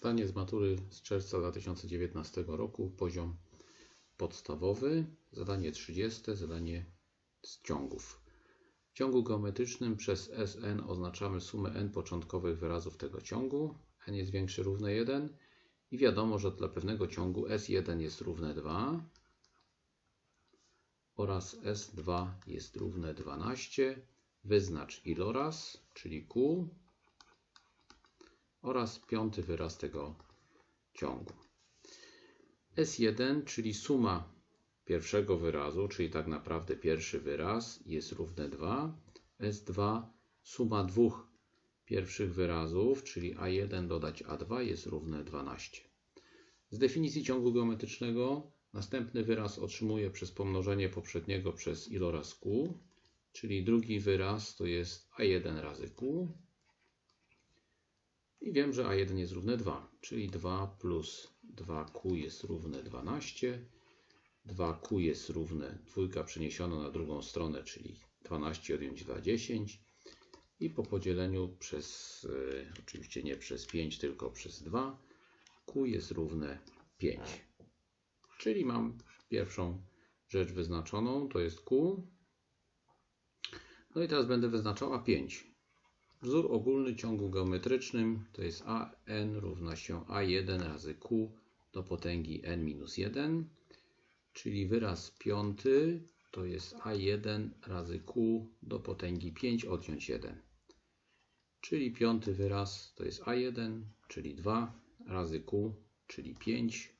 Zdanie z matury z czerwca 2019 roku, poziom podstawowy, zadanie 30, zadanie z ciągów. W ciągu geometrycznym przez Sn oznaczamy sumę n początkowych wyrazów tego ciągu. n jest większy równe 1 i wiadomo, że dla pewnego ciągu S1 jest równe 2 oraz S2 jest równe 12. Wyznacz iloraz, czyli Q oraz piąty wyraz tego ciągu. S1, czyli suma pierwszego wyrazu, czyli tak naprawdę pierwszy wyraz jest równe 2. S2, suma dwóch pierwszych wyrazów, czyli A1 dodać A2 jest równe 12. Z definicji ciągu geometrycznego następny wyraz otrzymuje przez pomnożenie poprzedniego przez iloraz Q, czyli drugi wyraz to jest A1 razy Q. I wiem, że A1 jest równe 2, czyli 2 plus 2Q jest równe 12. 2Q jest równe, dwójka przeniesiona na drugą stronę, czyli 12 odjąć 2, 10. I po podzieleniu przez, y, oczywiście nie przez 5, tylko przez 2, Q jest równe 5. Czyli mam pierwszą rzecz wyznaczoną, to jest Q. No i teraz będę wyznaczała 5. Wzór ogólny ciągu geometrycznym to jest AN równa się A1 razy Q do potęgi n minus 1, czyli wyraz piąty to jest A1 razy Q do potęgi 5 odjąć 1. Czyli piąty wyraz to jest A1, czyli 2 razy Q, czyli 5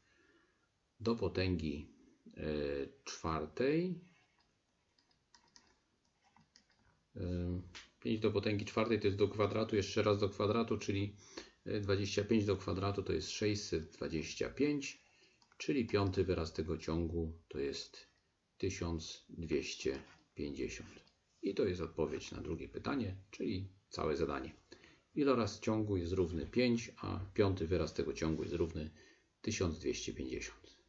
do potęgi e, czwartej 5 do potęgi czwartej to jest do kwadratu, jeszcze raz do kwadratu, czyli 25 do kwadratu to jest 625, czyli piąty wyraz tego ciągu to jest 1250. I to jest odpowiedź na drugie pytanie, czyli całe zadanie. Iloraz ciągu jest równy 5, a piąty wyraz tego ciągu jest równy 1250.